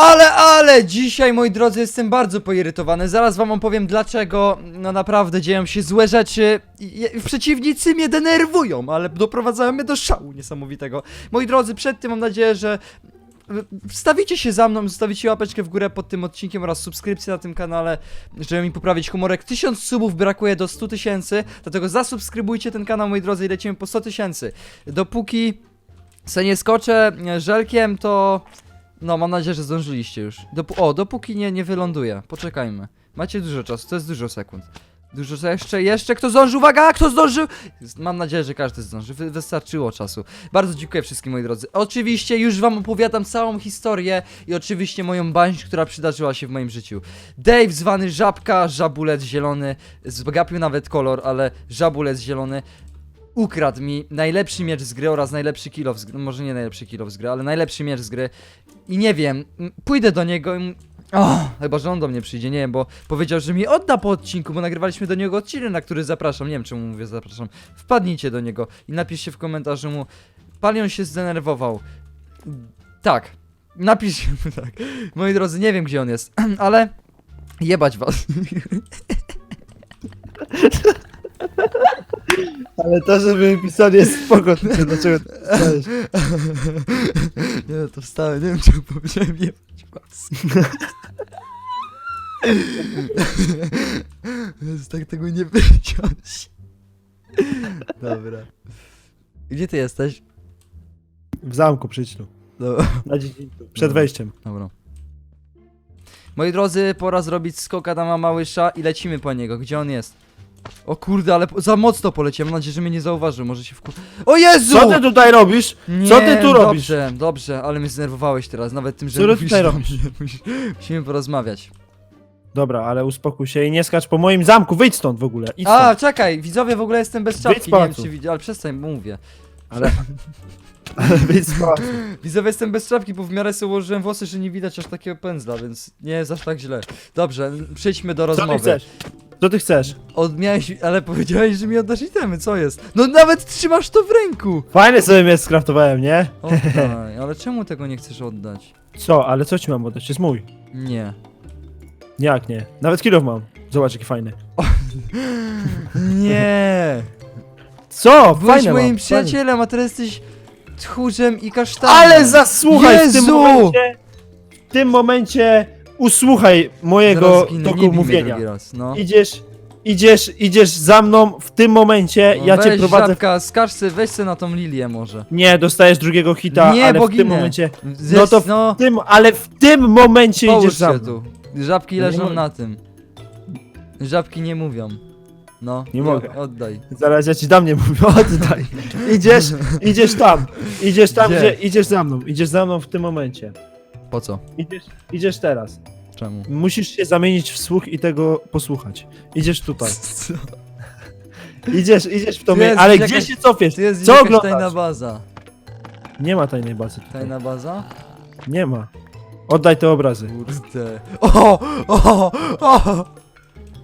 Ale, ale, dzisiaj, moi drodzy, jestem bardzo poirytowany. Zaraz wam opowiem dlaczego. No naprawdę dzieją się złe rzeczy. I- i- Przeciwnicy mnie denerwują, ale doprowadzają mnie do szału niesamowitego. Moi drodzy, przed tym mam nadzieję, że wstawicie się za mną, zostawicie łapeczkę w górę pod tym odcinkiem oraz subskrypcję na tym kanale, żeby mi poprawić humorek. 1000 subów brakuje do 100 tysięcy, dlatego zasubskrybujcie ten kanał, moi drodzy, i lecimy po 100 tysięcy. Dopóki se nie skoczę żelkiem, to... No, mam nadzieję, że zdążyliście już. O, dopóki nie, nie wyląduję. Poczekajmy. Macie dużo czasu, to jest dużo sekund. Dużo jeszcze, jeszcze kto zdąży, uwaga, kto zdążył? Mam nadzieję, że każdy zdąży, Wy, wystarczyło czasu. Bardzo dziękuję wszystkim moi drodzy. Oczywiście już wam opowiadam całą historię i oczywiście moją bańź, która przydarzyła się w moim życiu. Dave zwany Żabka, żabulec zielony, zgapił nawet kolor, ale żabulec zielony ukradł mi najlepszy miecz z gry oraz najlepszy kill z gry, może nie najlepszy kill z gry, ale najlepszy miecz z gry i nie wiem, pójdę do niego i... m- O, chyba, że on do mnie przyjdzie, nie wiem, bo powiedział, że mi odda po odcinku, bo nagrywaliśmy do niego odcinek, na który zapraszam, nie wiem czemu mówię zapraszam, wpadnijcie do niego i napiszcie w komentarzu mu, Palion się zdenerwował. Tak, napiszcie mu tak. Moi drodzy, nie wiem gdzie on jest, ale jebać was. Ale to, żeby mi pisali jest spoko, dlaczego to pisałeś? Nie, no to wstałem, nie wiem czemu powiedziałem jebać was. Jezu, tak tego nie wyciąć. Dobra. Gdzie ty jesteś? W zamku przyjdź tu. Dobra. Na dziedzińcu. Przed wejściem. Dobra. Moi drodzy, pora zrobić skoka na mama łysza i lecimy po niego. Gdzie on jest? O kurde, ale po- za mocno poleciałem. Mam nadzieję, że mnie nie zauważył. Może się wku... O Jezu! Co ty tutaj robisz? Nie, Co ty tu robisz? Dobrze, dobrze, ale mnie zdenerwowałeś teraz. Nawet tym, że Co ty mówisz tutaj robisz? Musimy porozmawiać. Dobra, ale uspokój się i nie skacz po moim zamku, wyjdź stąd w ogóle. Idź A, stąd. czekaj, widzowie, w ogóle jestem bez Wyjdź czapki. z Nie wiem, pałacu. czy widzi, ale przestań, bo mówię. Wyjdź pałacu. Widzowie, jestem bez czapki, bo w miarę sobie ułożyłem włosy, że nie widać aż takiego pędzla, więc nie jest aż tak źle. Dobrze, przejdźmy do Co rozmowy. ty chcesz? Co ty chcesz? Odmiałeś, ale powiedziałeś, że mi oddasz itemy, co jest? No nawet trzymasz to w ręku! Fajny sobie mnie skraftowałem, nie? Oddaj, ale czemu tego nie chcesz oddać? Co? Ale co ci mam oddać? Jest mój. Nie. Jak nie? Nawet kilof mam. Zobacz jaki fajny. Nie! Co? Byłeś Fajne moim mam, przyjacielem, a teraz jesteś tchórzem i fajne. kasztanem. Ale zasłuchaj w tym Jezu! momencie. W tym momencie usłuchaj mojego Zaraz ginę, nie toku bij mnie mówienia. drugi raz, no. Idziesz, idziesz, idziesz za mną w tym momencie, No ja weź, cię prowadzę. Żabka, skarż se, weź se na tą lilię może. Nie, dostajesz drugiego hita, Nie, ale bo w tym ginę. momencie. No to w no, tym, ale w tym momencie połóż idziesz za się mną. tu. Żabki Nie leżą mogę. na tym. Żabki nie mówią. No, Nie mogę. Oddaj. Zaraz ja ci dam nie mówię, oddaj. Idziesz, idziesz tam, idziesz tam, Gdzie? gdzie, idziesz za mną, idziesz za mną w tym momencie. Po co? Idziesz, idziesz teraz. Czemu? Musisz się zamienić w słuch i tego posłuchać. Idziesz tutaj. Idziesz, idziesz w to Tu miejsce. jest Ale jakaś- gdzie się cofiesz? To jest Co jakaś oglądasz? tajna baza. Nie ma tajnej bazy tutaj. Tajna baza? Nie ma. Oddaj te obrazy. Kurde. O! O! O!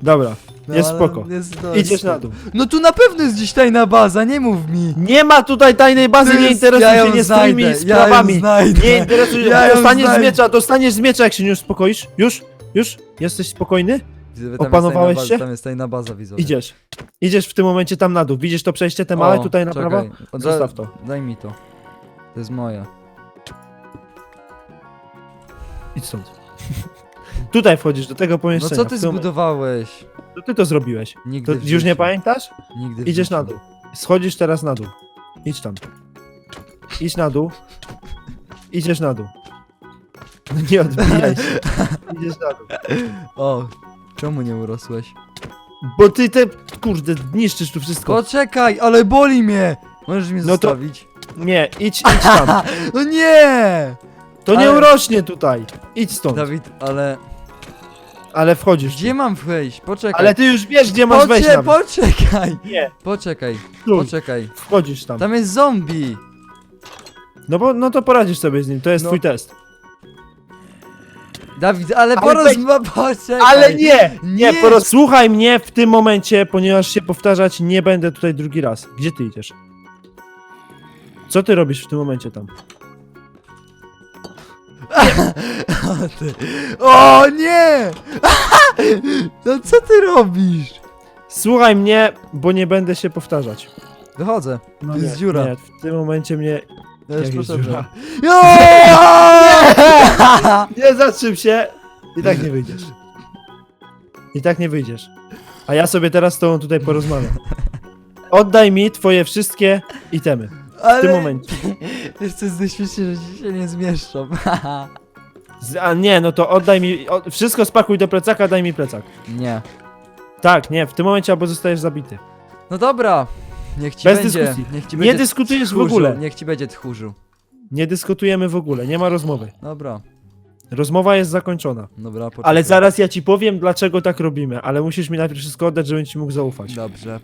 Dobra, No, jest ale spoko. Jest Idziesz jest- na dół. No tu na pewno jest gdzieś tajna baza, nie mów mi. Nie ma tutaj tajnej bazy, nie jest- interesuj ja się nie znajdę, swoimi ja ją sprawami. znajdę. Nie interesuj Ja ją Dostaniesz z znajdę. miecza, dostaniesz z miecza, jak się nie uspokoisz. Już? Już? Jesteś spokojny? Jest Opanowałeś tajna baza, się? Tam jest tajna baza, widzowie. Idziesz. Idziesz w tym momencie tam na dół. Widzisz to przejście te małe O, tutaj na czekaj. prawo? Da- Zostaw to. Daj mi to. To jest moje. Idź stąd. tutaj wchodzisz do tego No pomieszczenia. co ty w tym- zbudowałeś? To ty to zrobiłeś. Nigdy To w już nie życiu. pamiętasz? Nigdy w Idziesz życiu. na dół. Schodzisz teraz na dół. Idź tam. Idź na dół. Idziesz na dół. No nie odbijaj się. Idziesz na dół. O, czemu nie urosłeś? Bo ty te, kurde, niszczysz tu wszystko. Poczekaj, ale boli mnie! Możesz mnie No to- zostawić? Nie, idź, idź tam. No nie! To nie Ale- urośnie tutaj. Idź stąd. Dawid, ale Ale wchodzisz. gdzie mam wejść? Poczekaj. Ale ty już wiesz, gdzie masz wejść Pocze- nawet. poczekaj! Nie, Poczekaj, tu. poczekaj. Wchodzisz tam. Tam jest zombie! No bo, no to poradzisz sobie z nim, to jest No. twój test. Dawid, ale Ale porozma... Poczekaj! Ale nie! Nie, Nie. poros... Słuchaj mnie w tym momencie, ponieważ się powtarzać nie będę tutaj drugi raz. Gdzie ty idziesz? Co ty robisz w tym momencie tam? O, ty. o nie! No co ty robisz? Słuchaj mnie, bo nie będę się powtarzać. Wychodzę. No Jest dziura. Nie, w tym momencie mnie... Jak jest proszę. dziura? Nie zatrzym się! I tak nie wyjdziesz. I tak nie wyjdziesz. A ja sobie teraz z tobą tutaj porozmawiam. Oddaj mi twoje wszystkie itemy. W tym momencie. Wiesz co jest najśmieszniejsze, że ci się nie zmieszczą. Z, a nie, no to oddaj mi... O, wszystko spakuj do plecaka, daj mi plecak. nie. Tak, nie, w tym momencie albo zostajesz zabity. No dobra. Niech ci Bez będzie. dyskusji. Niech ci Nie będzie dyskutujesz w tchórzu, ogóle. Niech ci będzie tchórzu. Nie dyskutujemy w ogóle, nie ma rozmowy. Dobra. Rozmowa jest zakończona. Dobra, poczekaj. Ale zaraz ja ci powiem, dlaczego tak robimy, ale musisz mi najpierw wszystko oddać, żebym ci mógł zaufać. Dobrze.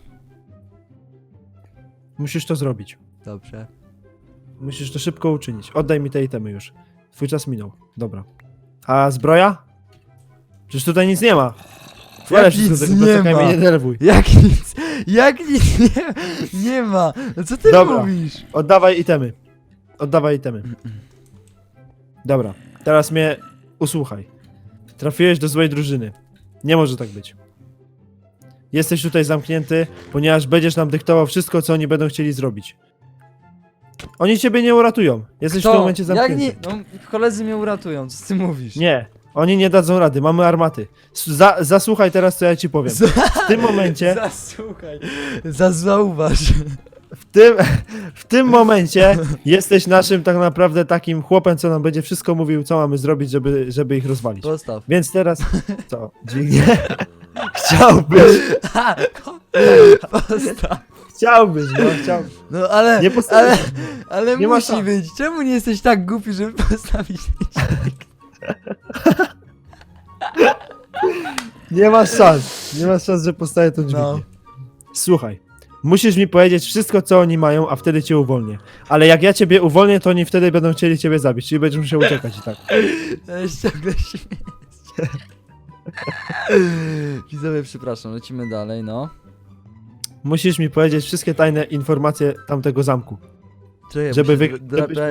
Musisz to zrobić. Dobrze. Musisz to szybko uczynić. Oddaj mi te itemy już. Twój czas minął. Dobra. A zbroja? Przecież tutaj nic nie ma. Jak wszystko nic tego nie plecaka ma? mnie nie denerwuj. Jak nic, jak nic nie, nie ma. No co ty Dobra. mówisz? Oddawaj itemy. Oddawaj itemy. Dobra. Teraz mnie usłuchaj. Trafiłeś do złej drużyny. Nie może tak być. Jesteś tutaj zamknięty, ponieważ będziesz nam dyktował wszystko, co oni będą chcieli zrobić. Oni ciebie nie uratują. Jesteś w tym momencie jak zamknięty. nie, no, koledzy mnie uratują, co ty mówisz? Nie, oni nie dadzą rady, mamy armaty. S- Za, zasłuchaj teraz, co ja ci powiem. W tym momencie, Zasłuchaj, za, zauważ. w tym, w tym momencie jesteś naszym tak naprawdę takim chłopem, co nam będzie wszystko mówił, co mamy zrobić, żeby, żeby ich rozwalić. Postaw. Więc teraz, co, dźwignię? Chciałbyś, Postaw. Chciałbyś, no, chciałbyś. No ale, Nie ale, ale Nie ma musi szans. być. Czemu nie jesteś tak głupi, żeby postawić Nie masz szans, nie masz szans, że postawię tą dźwignię. No. Słuchaj, musisz mi powiedzieć wszystko, co oni mają, a wtedy cię uwolnię. Ale jak ja ciebie uwolnię, to oni wtedy będą chcieli ciebie zabić, czyli będziesz musiał uciekać i tak. Ja się ciągle śmieję. Widzowie, przepraszam, lecimy dalej, no. Musisz mi powiedzieć wszystkie tajne informacje tamtego zamku. Czekaj, Żeby wy-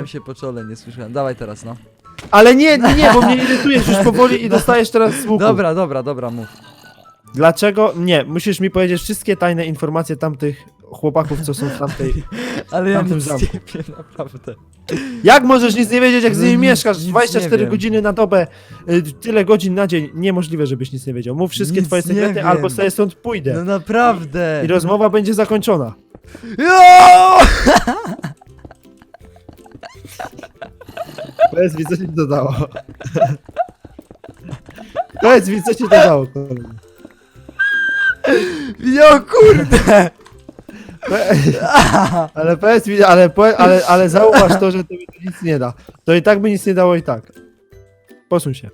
się po czole, nie słyszałem. Dawaj teraz, no. Ale nie, nie, nie, bo mnie irytujesz już powoli i dostajesz teraz z łuku. Dobra, dobra, dobra, mów. Dlaczego? Nie, musisz mi powiedzieć wszystkie tajne informacje tamtych chłopaków, co są w tamtej... Ale ja tamtym nic zamku. nie wiem, naprawdę. Jak możesz nic nie wiedzieć, jak z No nimi nic- mieszkasz? nic nie 24 wiem. godziny na dobę, y, tyle godzin na dzień. Niemożliwe, żebyś nic nie wiedział. Mów wszystkie Nic twoje nie sekrety, wiem. albo sobie stąd pójdę. No naprawdę. I rozmowa będzie zakończona. Jo! Powiedz mi, co ci to dało. Powiedz mi, co ci to dało. Jo, kurde! Ale powiedz mi, ale, powie- ale, ale zauważ to, że to mi to nic nie da. To i tak by nic nie dało i tak. Posuń się.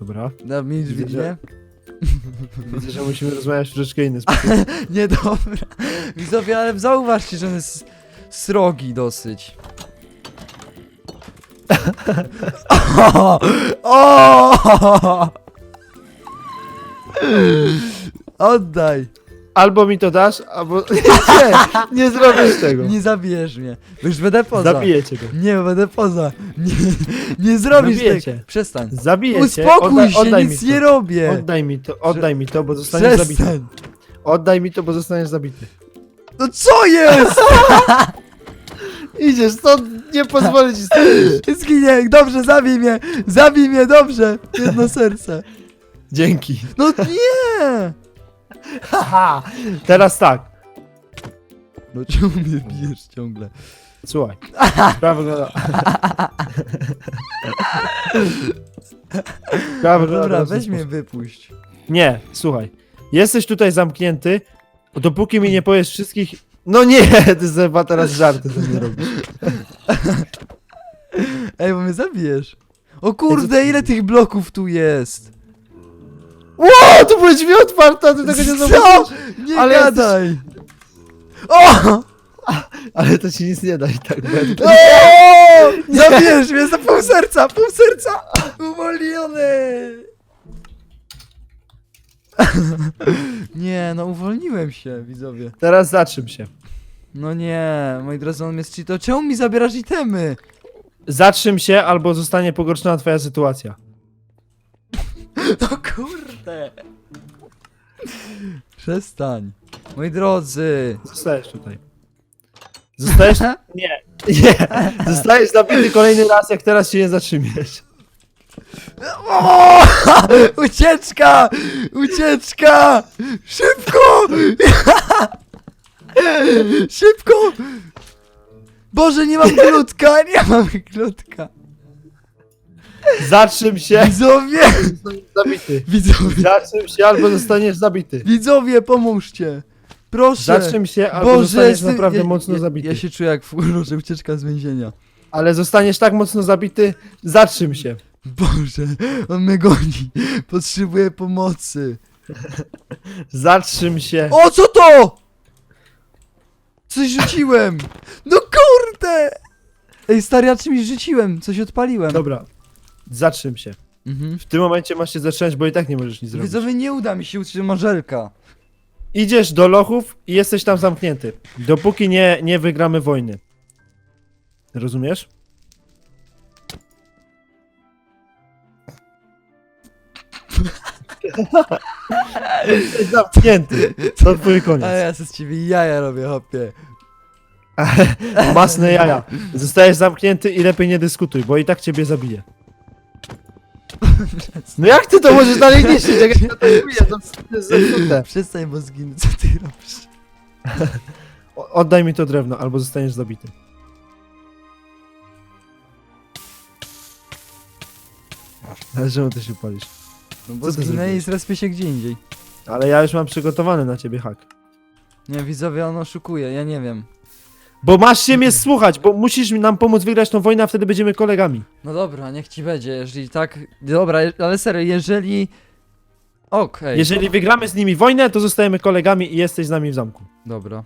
Dobra. No, mi Widzę, że-? Widzę, że musimy rozmawiać w troszeczkę inny sposób. Nie, dobra. Widzowie, ale zauważcie, że on jest srogi dosyć. O! o! Oddaj! Albo mi to dasz, albo... Nie, nie zrobisz tego. Nie zabijesz mnie. Bo już będę poza. Zabiję cię go. Nie, będę poza. Nie, nie zrobisz Zabiję tego. cię. Przestań. Zabiję cię. Uspokój się, oddaj nic mi nie robię. Oddaj mi to, oddaj mi to, bo zostaniesz zabity. Przestań. Oddaj mi to, bo zostaniesz zabity. No co jest? Idziesz, to nie pozwolę ci stać. Zginie, dobrze, zabij mnie. Zabij mnie, dobrze. Jedno serce. Dzięki. No nie. Haha. Teraz tak. No czemu mnie bijesz ciągle? Słuchaj. Sprawa wygląda... Sprawa wygląda Dobra, w ten weź mnie sposób. wypuść. Nie, słuchaj. Jesteś tutaj zamknięty, dopóki mi nie powiesz wszystkich... No nie, ty chyba teraz żarty ze mnie robisz. Ej, bo mnie zabijesz. O kurde, ile tych bloków tu jest? Ło, tu były drzwi otwarte, a ty tego nie Co? zobaczysz. Nie Ale gadaj. O! Ale to ci nic nie da i tak. tutaj- o! Zabijesz mnie za pół serca, pół serca. Uwolniony. Nie, no uwolniłem się, widzowie. Teraz zatrzym się. No nie, moi drodzy, on mnie zcheatał. Czemu mi zabierasz itemy? Zatrzym się, albo zostanie pogorszona twoja sytuacja. No kurde. Przestań. Moi drodzy. Zostajesz tutaj. Zostajesz? Nie. Nie. Zostajesz zabity kolejny raz, jak teraz się nie zatrzymiesz. O! Ucieczka! Ucieczka! Szybko! Szybko! Boże, nie mam glutka, nie mam glutka. Zatrzym się. Widzowie! Zostaniesz zabity. Widzowie! Zatrzym się, albo zostaniesz zabity. Widzowie, pomóżcie! Proszę! Zatrzym się, albo Boże, zostaniesz jestem- naprawdę ja, mocno ja, zabity. Ja się czuję jak w horrorze ucieczka z więzienia. Ale zostaniesz tak mocno zabity, zatrzym się. Boże, on mnie goni. Potrzebuję pomocy. Zatrzym się. O, co to? Coś rzuciłem. No kurde! Ej, stary, ja czymś rzuciłem, coś odpaliłem. Dobra. Zatrzym się. Mhm. W tym momencie masz się zatrzymać, bo i tak nie możesz nic zrobić. Widzowie, nie uda mi się uczyć marzelka. Idziesz do lochów i jesteś tam zamknięty. Dopóki nie, nie wygramy wojny. Rozumiesz? Jesteś zamknięty. To twój koniec. A ja se z ciebie jaja robię, hopie. Masne jaja. Zostajesz zamknięty i lepiej nie dyskutuj, bo i tak ciebie zabije. No jak ty to możesz dalej niszczyć? Jak ja to atakuję, to jest zepsute. Przestań, bo zginę, co ty robisz? O- Oddaj mi to drewno, albo zostaniesz zabity. Ale czemu ty się palisz? No bo Co ty zginę i zrobiłeś? zrespię się gdzie indziej. Ale ja już mam przygotowany na ciebie hak. Nie, widzowie, on oszukuje, ja nie wiem. Bo masz się mnie słuchać, bo musisz nam pomóc wygrać tą wojnę, a wtedy będziemy kolegami. No dobra, niech ci będzie, jeżeli tak... Dobra, je- ale serio, jeżeli... Okej, Jeżeli wygramy z nimi wojnę, to zostajemy kolegami i jesteś z nami w zamku. dobra.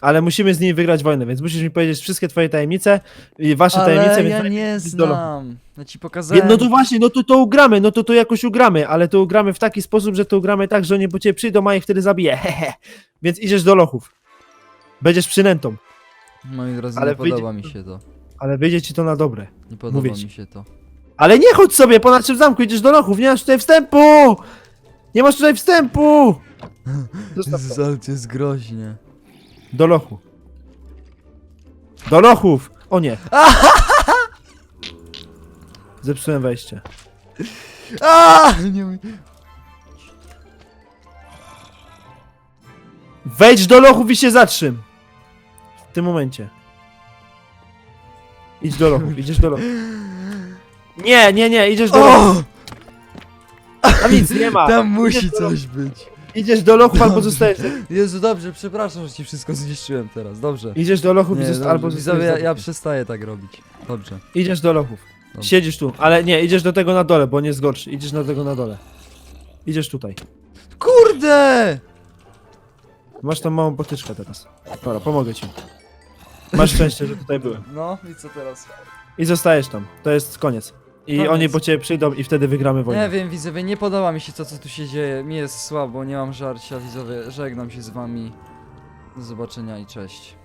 Ale musimy z nimi wygrać wojnę, więc musisz mi powiedzieć wszystkie twoje tajemnice i wasze Ale tajemnice, więc ja najpierw nie idź do lochu. znam. Ja ci pokazałem. No to właśnie, no to to ugramy, no to to jakoś ugramy, ale to ugramy w taki sposób, że to ugramy tak, że oni po ciebie przyjdą, a ich wtedy zabije, hehe. Więc idziesz do lochów. Będziesz przynętą, Moi drodzy, Ale nie wyjdzie- podoba mi się to. ale wyjdzie ci to na dobre. Nie podoba Mówię ci. mi się to. Ale nie chodź sobie po naszym zamku, idziesz do lochów, nie masz tutaj wstępu! Nie masz tutaj wstępu! Zostaw to. jest groźnie. Do lochu. Do lochów! O nie. Zepsułem wejście. A! Nie. Wejdź do lochów i się zatrzym. W tym momencie. Idź do lochów, idziesz do lochów. Nie, nie, nie, idziesz do lochów. O! Tam nic nie ma. Tam musi Idziesz do coś być. Idziesz do lochów albo zostajesz. Jezu, dobrze, przepraszam, że ci wszystko zniszczyłem teraz. Dobrze. Idziesz do lochów i Nie, zosta- dobrze. albo Widzowie, zostajesz. ja, ja przestaję tak robić. Dobrze. Idziesz do lochów. Siedzisz tu, ale nie, idziesz do tego na dole, bo on jest gorszy. Idziesz do tego na dole. Idziesz tutaj. Kurde! Masz tą małą potyczkę teraz. Dobra, pomogę ci. Masz szczęście, że tutaj byłem. No i co teraz? I zostajesz tam. To jest koniec. I Koniec. oni po ciebie przyjdą i wtedy wygramy wojnę. Nie wiem, widzowie, nie podoba mi się to, co tu się dzieje. Mi jest słabo, nie mam żarcia, widzowie. Żegnam się z wami. Do zobaczenia i cześć.